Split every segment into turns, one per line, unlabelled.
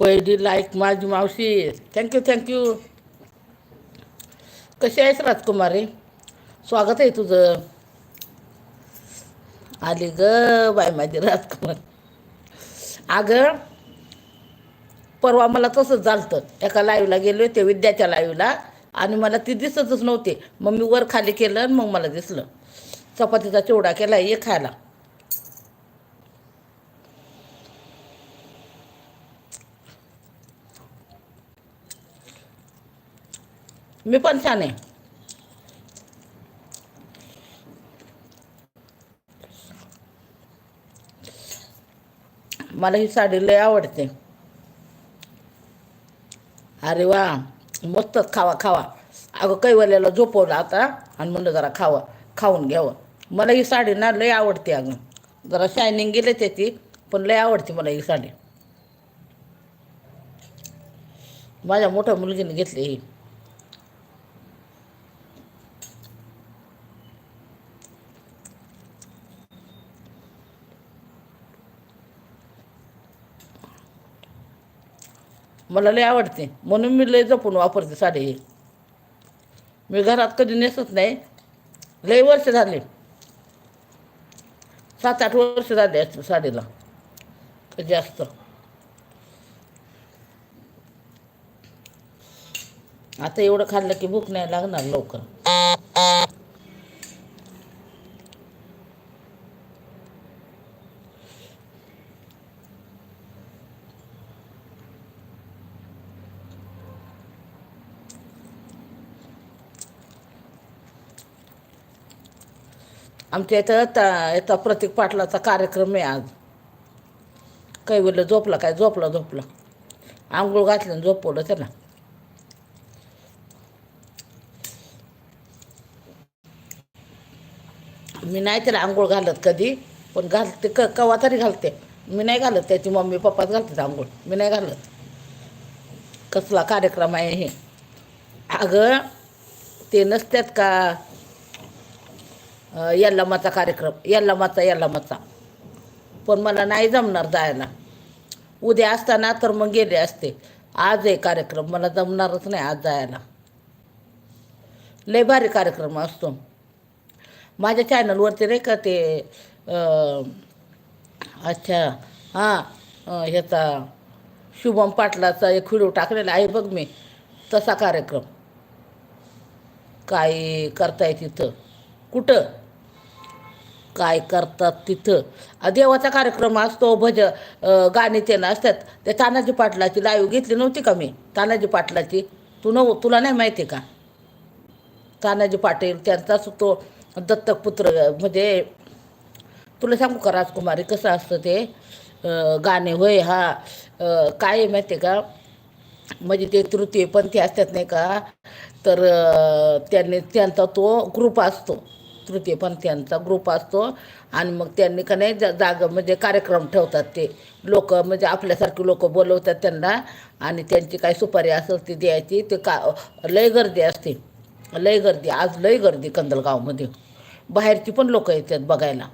पहिली लाईक माझी मावशी. थँक्यू थँक्यू कशी आहेस राजकुमारी? स्वागत आहे तुझं. आली ग बाय माझी राजकुमार. अगं परवा मला तसंच झालतं. एका लाईव्हला गेलो ते विद्याच्या लाईव्हला आणि मला ती दिसतच नव्हते. मग मी वर खाली केलं आणि मग मला दिसलं. चपातीचा चिवडा केला ये खायला. मी पण छान आहे. मला ही साडी लय आवडते. अरे वा मस्तच खावा खावा. अगं कैवल्याला झोपवलं आता आणि म्हणलं जरा खावा खाऊन घ्यावं. मला ही साडी ना लय आवडते अगं. जरा शायनिंग गेले त्याची पण लय आवडते मला ही साडी. माझ्या मोठ्या मुलगीने घेतली ही. मला लय आवडते. म्हणून मी लय जपून वापरते साडी. ही मी घरात कधी नेसत नाही. लय वर्ष झाले. सात आठ वर्ष झाले साडीला. कधी असतं आता एवढं खाल्लं की भूक नाही लागणार लवकर. आमच्या इथं त याचा प्रतीक पाटलाचा कार्यक्रम आहे आज. काही वेळेला झोपला काय? झोपला झोपला. आंघोळ घातलं आणि झोपवलं त्याला. मी नाही त्याला आंघोळ घालत कधी पण घालते. क कवा तरी घालते. मी नाही घालत त्याची मम्मी पप्पाच घालतात आंघोळ. मी नाही घालत. कसला कार्यक्रम आहे हे? अगं ते नसतात का? यल्लामाचा कार्यक्रम यल्लामाचा यल्लामाचा पण मला नाही जमणार जायला. उद्या असताना तर मग गेले असते. आज आहे कार्यक्रम मला जमणारच नाही आज जायला. लय भारी कार्यक्रम असतो. माझ्या चॅनलवरती नाही का ते अच्छा हां ह्याचा शुभम पाटलाचा एक व्हिडिओ टाकलेला आहे बघ मी. तसा कार्यक्रम. काय करताय तिथं? कुठं? काय करतात तिथं? देवाचा कार्यक्रम असतो भज गाणी ते असतात ते तानाजी पाटलाची लाईव्ह घेतली नव्हती का मी? तानाजी पाटलाची. तू नव तुला नाही माहिती का? तानाजी पाटील त्यांचाच तो दत्तक पुत्र म्हणजे तुला सांगू का राजकुमारी कसं असतं ते? गाणे होय हा काय आहे माहिती आहे का? म्हणजे ते तृतीय पंथी असतात नाही का? तर त्यांनी त्यांचा तो ग्रुप असतो. तृतीयपंथीयांचा ग्रुप असतो. आणि मग त्यांनी का नाही जा- जागा म्हणजे कार्यक्रम ठेवतात ते. लोक म्हणजे आपल्यासारखी लोक बोलवतात त्यांना. आणि त्यांची काय सुपारी असेल ती द्यायची ते का लय गर्दी असते. लय गर्दी आज लय गर्दी कंदलगावमध्ये. बाहेरची पण लोक येतात बघायला.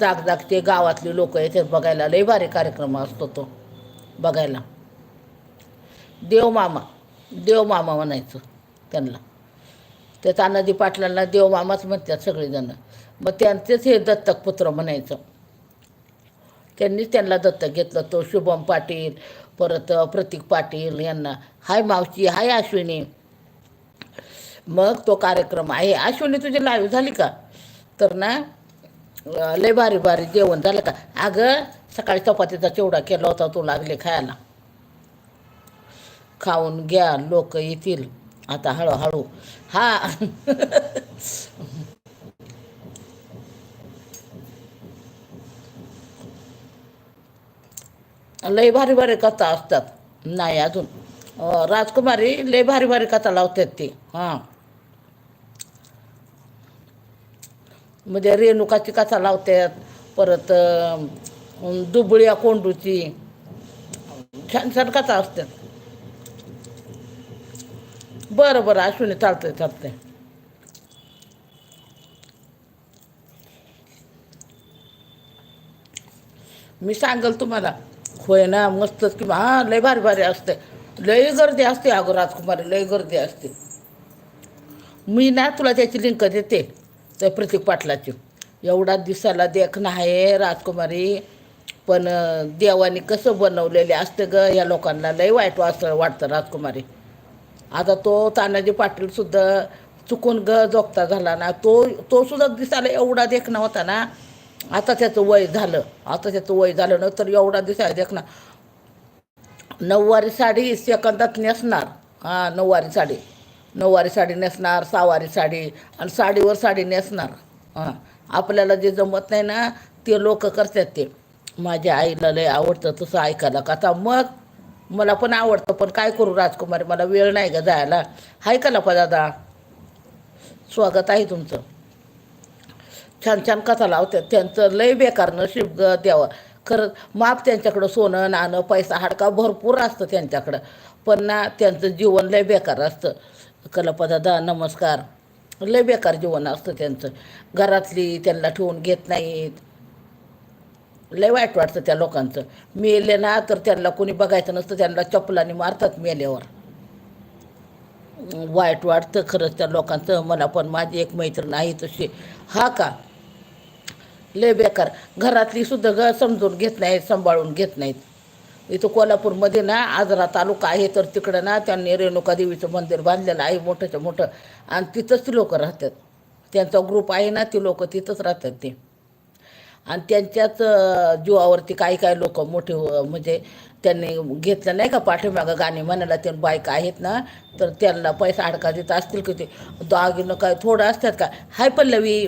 जाग ते गावातले लोक येतात बघायला. लय भारी कार्यक्रम असतो तो बघायला. देवमामा देवमामा म्हणायचं त्यांना. त्या तानाजी पाटलांना देवमामाच म्हणतात सगळेजणं. मग त्यांचेच हे दत्तक पुत्र म्हणायचं. त्यांनीच त्यांना दत्तक घेतलं. तो शुभम पाटील परत प्रतीक पाटील यांना. हाय मावशी हाय अश्विनी. मग तो कार्यक्रम आहे. अश्विनी तुझी लाईव्ह झाली का? तर ना लय भारी भारी जेवण झालं का? अगं सकाळी चपातीचा चिवडा केला होता तो लागले खायला. खाऊन घ्या लोक येतील. आता हळूहळू हा. लय भारी भारी कथा असतात. नाही अजून. राजकुमारी लय भारी भारी कथा लावतात ती. हां. म्हणजे रेणुकाची कथा लावतात. परत दुबळ्या कोंडूची. छान छान कथा असतात. बरं बरं अश्विनी चालतंय चालतंय. मी सांगेल तुम्हाला होय ना मस्तच की हां लय भारी भारी असते लय गर्दी असते अगं राजकुमारी लय गर्दी असते. मी ना तुला त्याची लिंक देते त्या प्रतीक पाटलाची. एवढा दिसायला देख नाही राजकुमारी पण देवाने कसं बनवलेले असते ग या लोकांना लय वाईट वाच वाटतं राजकुमारी. आता तो तानाजी पाटील सुद्धा चुकून ग जोगता झाला ना तो तो सुद्धा दिसायला एवढा देखणा होता ना आता त्याचं वय झालं आता त्याचं वय झालं ना तर एवढा दिसायला देखणा. नऊवारी साडी सेकंदात नेसणार हां नऊवारी साडी. नऊवारी साडी नेसणार सहावारी साडी आणि साडीवर साडी नेसणार. हां आपल्याला जे जमत नाही ना ते लोक करतात ते. माझ्या आईला लय आवडतं तसं ऐकायला. का आता मग मला पण आवडतं पण काय करू राजकुमारी? मला वेळ नाही गं जायला. हाय का लपा दादा? स्वागत आहे तुमचं. छान छान कथा लावतात त्यांचं लय बेकार नशीब ग द्यावं खरंच माप त्यांच्याकडं सोनं नाणं पैसा हाडका भरपूर असतं त्यांच्याकडं. पण ना त्यांचं जीवन लय बेकार असतं. कलापदादा नमस्कार. लय बेकार जीवन असतं त्यांचं. घरातली त्यांना ठेवून घेत नाहीत. लय वाईट वाटतं त्या लोकांचं. मेले ना तर त्यांना कोणी बघायचं नसतं त्यांना चपलाने मारतात मेल्यावर. वाईट वाटतं खरंच त्या लोकांचं. मला पण माझी एक मैत्रीण आहे तशी. हा का? लय बेकार. घरातली सुद्धा ग समजून घेत नाहीत सांभाळून घेत नाहीत. इथं कोल्हापूरमध्ये ना आजरा तालुका आहे तर तिकडं ना त्यांनी रेणुका देवीचं मंदिर बांधलेलं आहे मोठंच्या मोठं. आणि तिथंच ती लोकं राहतात. त्यांचा ग्रुप आहे ना ती लोकं तिथंच राहतात ते. आणि त्यांच्याच जीवावरती काही काही लोक मोठे म्हणजे त्यांनी घेतलं नाही का पाठीमागं गाणी म्हणायला ते बायका आहेत ना तर त्यांना पैसा अडका देत असतील की ते? दागिनं काय थोडं असतात का? हाय पल्लवी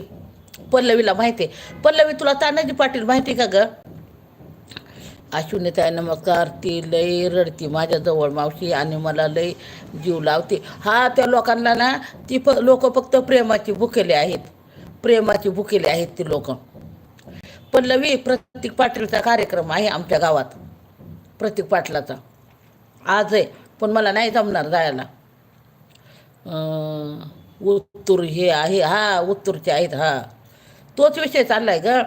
पल्लवीला माहिती आहे. पल्लवी तुला तानाजी पाटील माहिती आहे का ग? अश्विनीताई नमस्कार. ती लई रडती माझ्याजवळ मावशी आणि मला लई जीव लावते. हा त्या लोकांना ना ती फ लोक फक्त प्रेमाची भुकेले आहेत. प्रेमाची भुकेले आहेत ती लोकं. पल्लवी प्रतीक पाटीलचा कार्यक्रम आहे आमच्या गावात. प्रतीक पाटलाचा. आज आहे पण मला नाही जमणार जायला. उत्तूर हे आहे हा उत्तूरचे आहेत हा. तोच विषय चाललाय ग.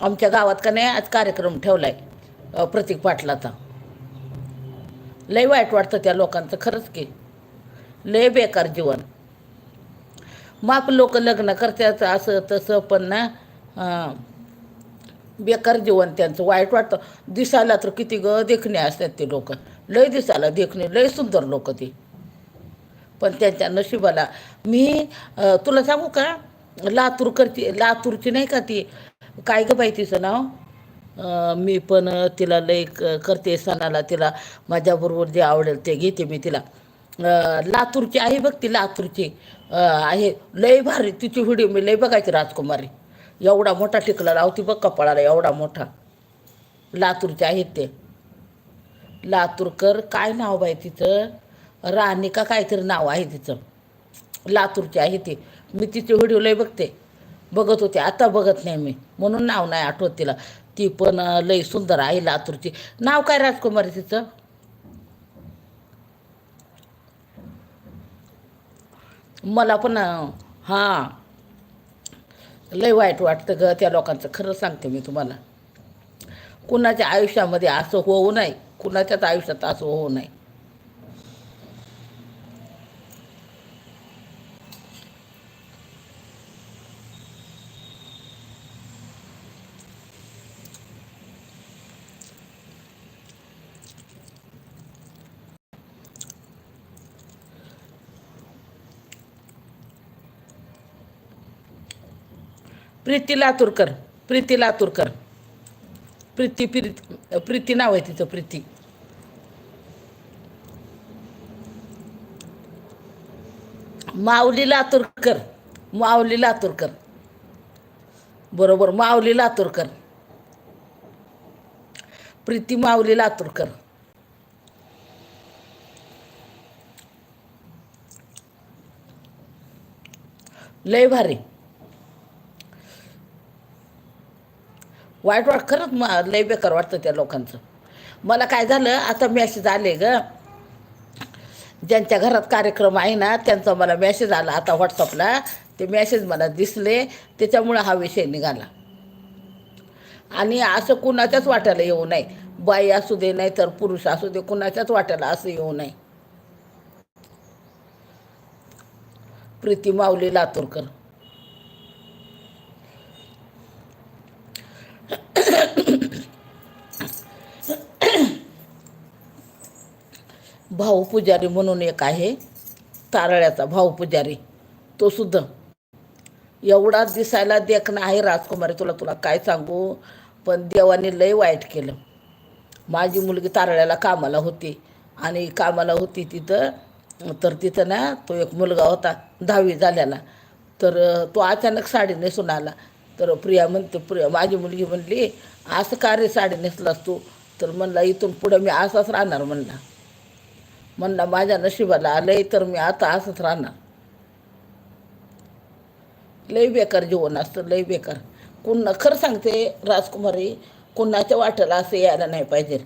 आमच्या गावात का नाही आज कार्यक्रम ठेवलाय आहे प्रतीक पाटलाचा. लय वाईट वाटतं त्या लोकांचं खरंच की. लय बेकार जीवन. माप लोक लग्न करतात असं तसं पण ना अं, बेकार जीवन त्यांचं वाईट वाटतं. दिसायला तर किती ग देखणे असतात ते लोक. लय दिसायला देखणे लय सुंदर लोक ती. पण त्यांच्या नशिबाला मी तुला सांगू का? लातूरकरची लातूरची नाही का ती काय ग बाई तिचं नाव? मी पण तिला लय क- करते सणाला तिला माझ्याबरोबर जे आवडेल ते घेते मी तिला. लातूरची आहे बघ ती लातूरची. आहे लय भारी तिची व्हिडिओ मी लय बघायची राजकुमारी. एवढा मोठा टिकला लावती बघ कपाळाला एवढा मोठा. लातूरचे आहेत ते. लातूरकर काय नाव बाई तिचं? राणी का काहीतरी नाव आहे तिचं. लातूरचे आहे ती. मी तिचे व्हिडिओ लय बघते. बघत होते आता बघत नाही मी. म्हणून नाव नाही आठवत तिला. ती पण लय सुंदर आहे लातूरची. नाव काय राजकुमारी तिचं? मला पण हां. लय वाईट वाटतं ग त्या लोकांचं. खरं सांगते मी तुम्हाला. कुणाच्या आयुष्यामध्ये असं होऊ नये कुणाच्याच आयुष्यात असं होऊ नये. प्रीती लातूरकर प्रीती लातूरकर. प्रीती प्रीती प्रीती नाव आहे तिचं प्रीती. माऊली लातूरकर माऊली लातूरकर. बरोबर माऊली लातूरकर. प्रीती माऊली लातूरकर. लय भारी. वाईट वाट खरंच म लय बेकार वाटतं त्या लोकांचं. मला काय झालं आता मॅसेज आले ग. ज्यांच्या घरात कार्यक्रम आहे ना त्यांचा मला मॅसेज आला आता व्हॉट्सअपला ते मॅसेज मला दिसले त्याच्यामुळं हा विषय निघाला. आणि असं कुणाच्याच वाट्याला येऊ नये. बाई असू दे नाही तर पुरुष असू दे कुणाच्याच वाट्याला असं येऊ नये. प्रीती माऊली लातूरकर. भाऊ पुजारी म्हणून एक आहे तारळ्याचा भाऊ पुजारी तो सुद्धा. एवढा दिसायला देखणं आहे राजकुमारी तुला तुला काय सांगू? पण देवाने लय वाईट केलं. माझी मुलगी तारळ्याला कामाला होती आणि कामाला होती तिथं. तर तिथं ना तो एक मुलगा होता दहावी झाल्याला. तर तो अचानक साडी नेसून आला. तर प्रिया म्हणते प्रिया माझी मुलगी म्हणली असं का रे साडी नेसलास तू? तर म्हणला इथून पुढं मी असाच राहणार म्हणला. म्हणला माझ्या नशिबाला आलंय तर मी आता असंच राहणार. लय बेकार जीवन असतं लय बेकार. कुण खरं सांगते राजकुमारी कुणाच्या वाटेला असं यायला नाही पाहिजे.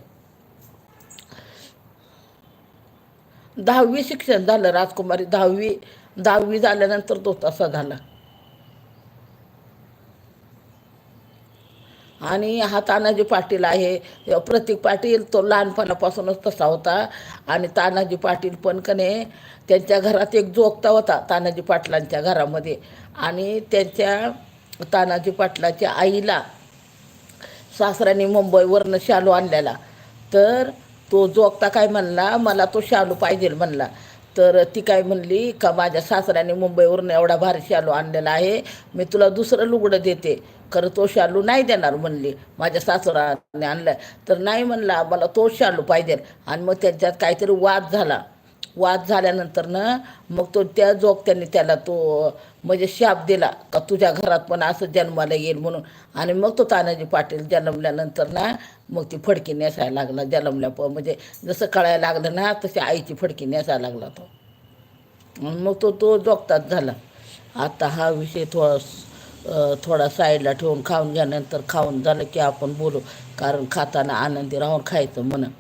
दहावी शिक्षण झालं राजकुमारी दहावी दहावी झाल्यानंतर तो तसा झाला. आणि हा तानाजी पाटील आहे. प्रतीक पाटील तो लहानपणापासूनच तसा होता. आणि तानाजी पाटील पण कने त्यांच्या घरात एक जोगता होता तानाजी पाटलांच्या घरामध्ये. आणि त्यांच्या तानाजी पाटलाच्या आईला सासऱ्याने मुंबईवरनं शालू आणलेला. तर तो जोगता काय म्हणला मला तो शालू पाहिजे म्हणला. तर ती काय म्हणली का माझ्या सासऱ्याने मुंबईवरून एवढा भारी शालू आणलेला आहे मी तुला दुसरं लुगडं देते. खरं तो शालू नाही देणार म्हणली. माझ्या सासराने आणलं तर नाही म्हणला मला तो शालू पाहिजे. आणि मग त्यांच्यात काहीतरी वाद झाला. वाद झाल्यानंतर ना मग तो त्या जोगत्याने त्याला तो म्हणजे शाप दिला का तुझ्या घरात पण असं जन्माला येईल म्हणून? आणि मग तो तानाजी पाटील जन्मल्यानंतर ना मग ती फडकी नेसायला लागला. जन्मल्या प म्हणजे जसं कळायला लागलं ना तशी आईची फडकी नेसायला लागला तो. मग तो तो जोगताच झाला. आता हा विषय थोडा थोडा साईडला ठेवून खाऊन घ्यानंतर खाऊन झालं की आपण बोलू कारण खाताना आनंदी राहून खायचं म्हणून.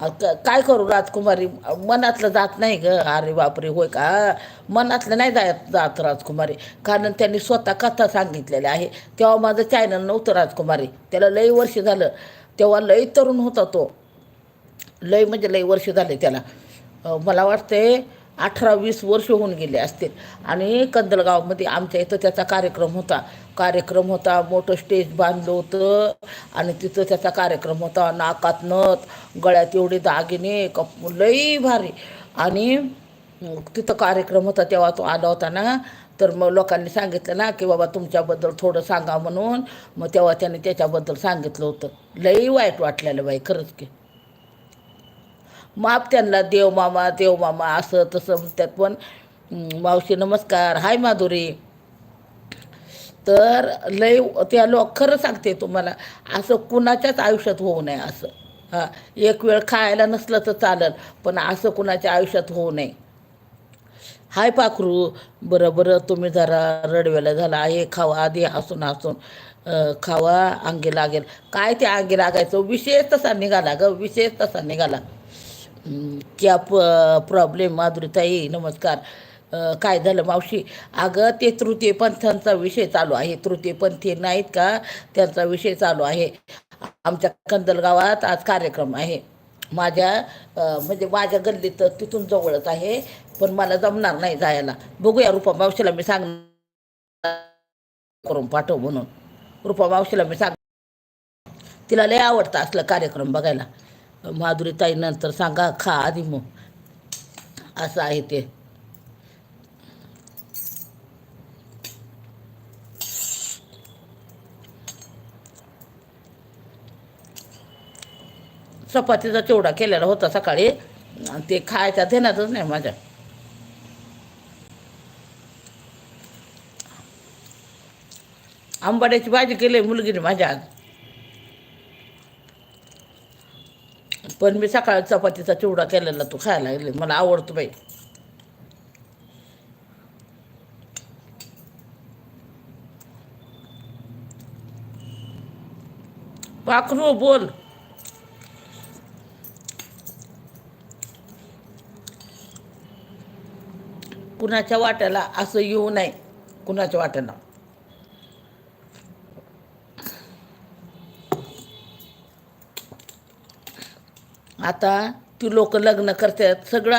आता काय करू राजकुमारी? मनातलं जात नाही ग. अरे बापरे होय का? मनातलं नाही जात जात राजकुमारी. कारण त्यांनी स्वतः कथा सांगितलेल्या आहे. तेव्हा माझं चॅनल नव्हतं राजकुमारी. त्याला लई वर्ष झालं. तेव्हा लई तरुण होता तो. लय म्हणजे लई वर्ष झाले त्याला. मला वाटते अठरा वीस वर्ष होऊन गेले असतील. आणि कंदलगावमध्ये आमच्या इथं त्याचा कार्यक्रम होता. कार्यक्रम होता मोठं स्टेज बांधलं होतं. आणि तिथं त्याचा कार्यक्रम होता नाकात नथ गळ्यात एवढे दागिने कप लई भारी. आणि तिथं कार्यक्रम होता तेव्हा तो आला होता ना. तर मग लोकांनी सांगितलं ना की बाबा तुमच्याबद्दल थोडं सांगा म्हणून. मग तेव्हा त्याने त्याच्याबद्दल सांगितलं होतं. लई वाईट वाटलेलं बाई खरंच की. माप त्यांना देव मामा देव मामा असं तसं म्हणतात. पण मावशी नमस्कार हाय माधुरी. तर लय त्या लोक खरं सांगते तुम्हाला असं कुणाच्याच आयुष्यात होऊ नये असं. हां एक वेळ खायला नसलं तर चालेल पण असं कुणाच्या आयुष्यात होऊ नये. हाय पाखरू बरं बरं तुम्ही जरा रडवेला झाला आहे खावा आधी हसून हसून खावा अंगी लागेल. काय ते अंगी लागायचं? विशेष तसा निघाला ग विशेष तसा निघाला. क्या प प्रॉब्लेम माधुरीताई नमस्कार. काय झालं मावशी? अगं ते तृतीय पंथांचा विषय चालू आहे. तृतीयपंथी नाहीत का? त्यांचा विषय चालू आहे. आमच्या कंदलगावात आज कार्यक्रम आहे. माझ्या म्हणजे माझ्या गल्लीत तिथून जवळच आहे पण मला जमणार नाही जायला. बघूया रुपा मावशीला मी सांग करून पाठव म्हणून. रुपा मावशीला मी सांग तिला लय आवडतं असलं कार्यक्रम बघायला. माधुरीताई नंतर सांगा खा आधी मग. असं आहे ते. चपातीचा चिवडा केलेला होता सकाळी. आणि ते खायचा ध्यानातच नाही माझ्या. आंबाड्याची भाजी केली मुलगीने माझ्या आज. पण मी सकाळी चपातीचा चिवडा केलेला तो खायला लागले. मला आवडतो बाई. पाखरू बोल. कुणाच्या वाट्याला असं येऊ नये. कुणाच्या वाट्याला आता ती लोक लग्न करतात सगळं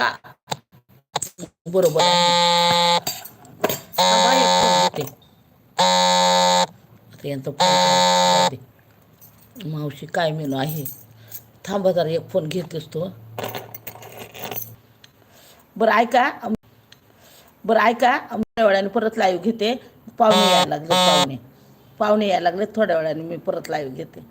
बरोबर आहे. मावशी काय मेनू आहे? थांबा जरा एक फोन घेतेस तो. बरं ऐका. बरं ऐका. थोड्या वेळाने परत लाईव्ह घेते. पाहुणे यायला लागले पाहुणे. पाहुणे यायला लागले थोड्या वेळाने मी परत लाईव्ह घेते.